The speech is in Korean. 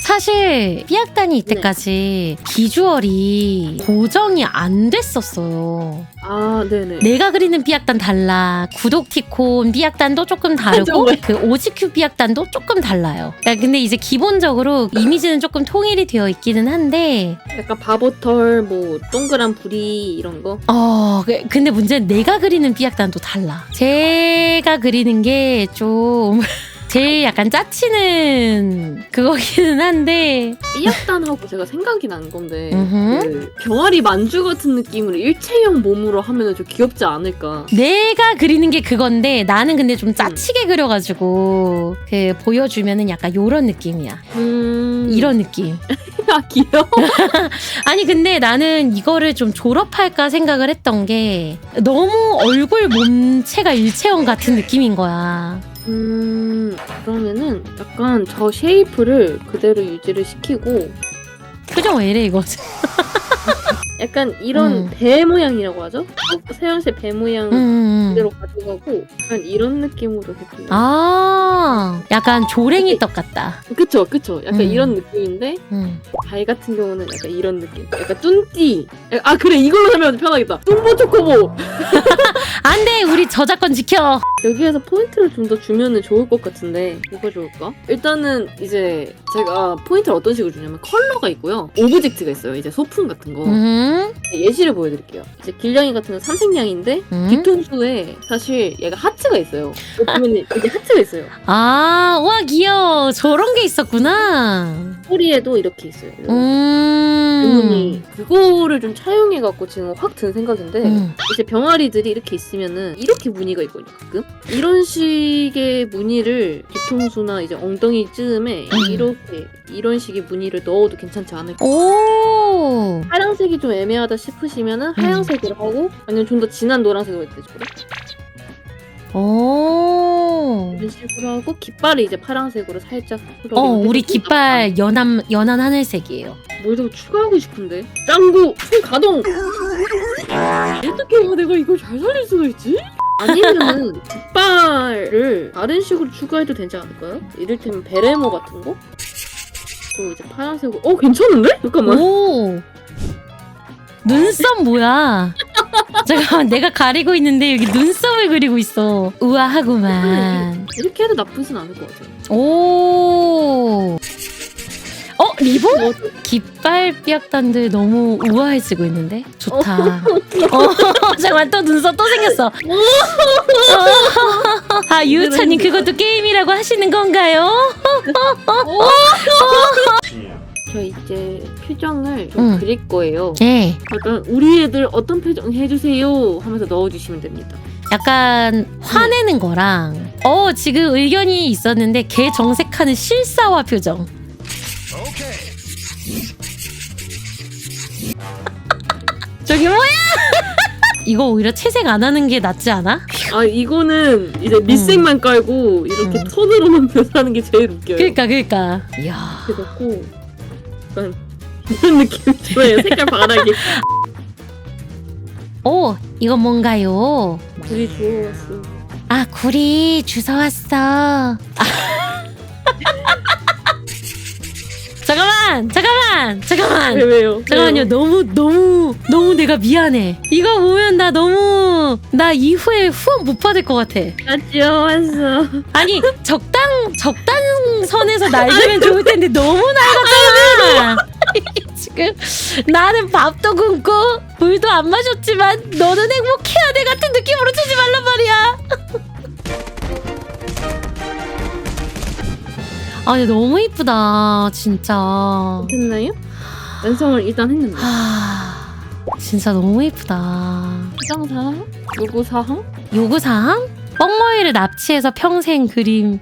사실 삐약단이 이때까지 비주얼이 고정이 안 됐었어요. 아, 네네. 내가 그리는 삐약단 달라. 구독티콘 삐약단도 조금 다르고 정말? 그 오지큐 삐약단도 조금 달라요. 야, 근데 이제 기본적으로 이미지는 조금 통일이 되어 있기는 한데 약간 바보털, 뭐, 동그란 부리, 이런 거. 어, 그- 근데 문제는 내가 그리는 삐약단도 달라. 제가 그리는 게 좀 제일 약간 짜치는 그거기는 한데 삐약단하고 제가 생각이 난 건데, 음흠. 그 병아리 만주 같은 느낌으로 일체형 몸으로 하면 좀 귀엽지 않을까. 내가 그리는 게 그건데 나는 근데 좀 짜치게 그려가지고 그 보여주면은 약간 요런 느낌이야. 음. 이런 느낌. 아, 귀여워. 아니 근데 나는 이거를 좀 졸업할까 생각을 했던 게 너무 얼굴 몸체가 일체형 같은 느낌인 거야. 음, 그러면은 약간 저 쉐이프를 그대로 유지를 시키고, 표정 왜 이래 이거? 약간 이런 음. 배 모양이라고 하죠? 세연 씨 배 모양 음. 그대로 가져가고, 약간 이런 느낌으로 해도. 아, 약간 조랭이 떡 같다. 그쵸, 그쵸. 약간 음. 이런 느낌인데, 음. 발 같은 경우는 약간 이런 느낌. 약간 뚠띠. 아, 그래, 이걸로 하면 편하겠다. 뚱보 초코보. 안돼, 우리 저작권 지켜. 여기에서 포인트를 좀 더 주면은 좋을 것 같은데 뭐가 좋을까? 일단은 이제 제가 포인트를 어떤 식으로 주냐면 컬러가 있고요 오브젝트가 있어요 이제 소품 같은 거 음. 예시를 보여드릴게요 이제 길냥이 같은 건 삼색냥인데 음. 뒤통수에 사실 얘가 하트가 있어요 보면 이게 하트가 있어요 아, 와 귀여워. 저런 게 있었구나. 꼬리에도 이렇게 있어요 음. 부분이 그거를 좀 차용해갖고 지금 확 든 생각인데 음. 이제 병아리들이 이렇게 있으면은 이렇게 무늬가 있거든요 가끔 이런 식의 무늬를 뒤통수나 이제 엉덩이 쯤에 음. 이렇게 이런 식의 무늬를 넣어도 괜찮지 않을까 오. 하얀색이 좀 애매하다 싶으시면은 하얀색으로 하고 아니면 좀 더 진한 노란색으로 해도 되죠 그 이런 식으로 하고 깃발을 이제 파란색으로 살짝 어, 우리 깃발 연한 연한 하늘색이에요. 뭘더 추가하고 싶은데 짱구 손 가동 어떻게 해야 내가 이걸 잘 살릴 수가 있지? 아니면은 깃발을 다른 식으로 추가해도 되지 않을까요? 이를테면 베레모 같은 거? 또 이제 파란색으로 어 괜찮은데? 잠깐만 오. 눈썹 뭐야? 잠깐만 내가 가리고 있는데 여기 눈썹을 그리고 있어. 우아하구만. 이렇게 해도 나쁘진 않을 것 같아요 오. 어 리본? 어, 깃발 삐약단들 너무 우아해지고 있는데 좋다. 어 잠깐 또 눈썹 또 생겼어. 어. 아 유우찬님 그것도 게임이라고 하시는 건가요? 저 이제 표정을 좀 응. 그릴 거예요 네. 약간 우리 애들 어떤 표정 해주세요 하면서 넣어주시면 됩니다 약간 화내는 거랑 어 지금 의견이 있었는데 개 정색하는 실사화 표정. 저기 뭐야? 이거 오히려 채색 안 하는 게 낫지 않아? 아 이거는 이제 밑색만 깔고 이렇게 음. 손으로만 묘사하는 게 제일 웃겨요. 그러니까 그러니까. 이야. 넣고 약간 이런 느낌 좋아요. 색깔 바라게. 오 이건 뭔가요? 우리 좋았어. 아 구리 주워 왔어. 잠깐만 잠깐만 잠깐만. 왜 왜요? 잠깐만요. 너무 너무 너무 내가 미안해. 이거 보면 나 너무 나 이후에 후원 못 받을 것 같아. 나 좋았어. 아니 적당 적당 선에서 날리면 좋을 텐데 너무 낡았잖아. 지금 나는 밥도 굶고 물도 안 마셨지만 너는 행복해야 돼 같은 느낌으로 치지 말란 말이야. 아 근데 너무 이쁘다 진짜. 됐나요? 완성을 일단 했는데. 아 진짜 너무 이쁘다. 수정 사항? 요구 사항? 요구사항? 뻥머리를 납치해서 평생 그림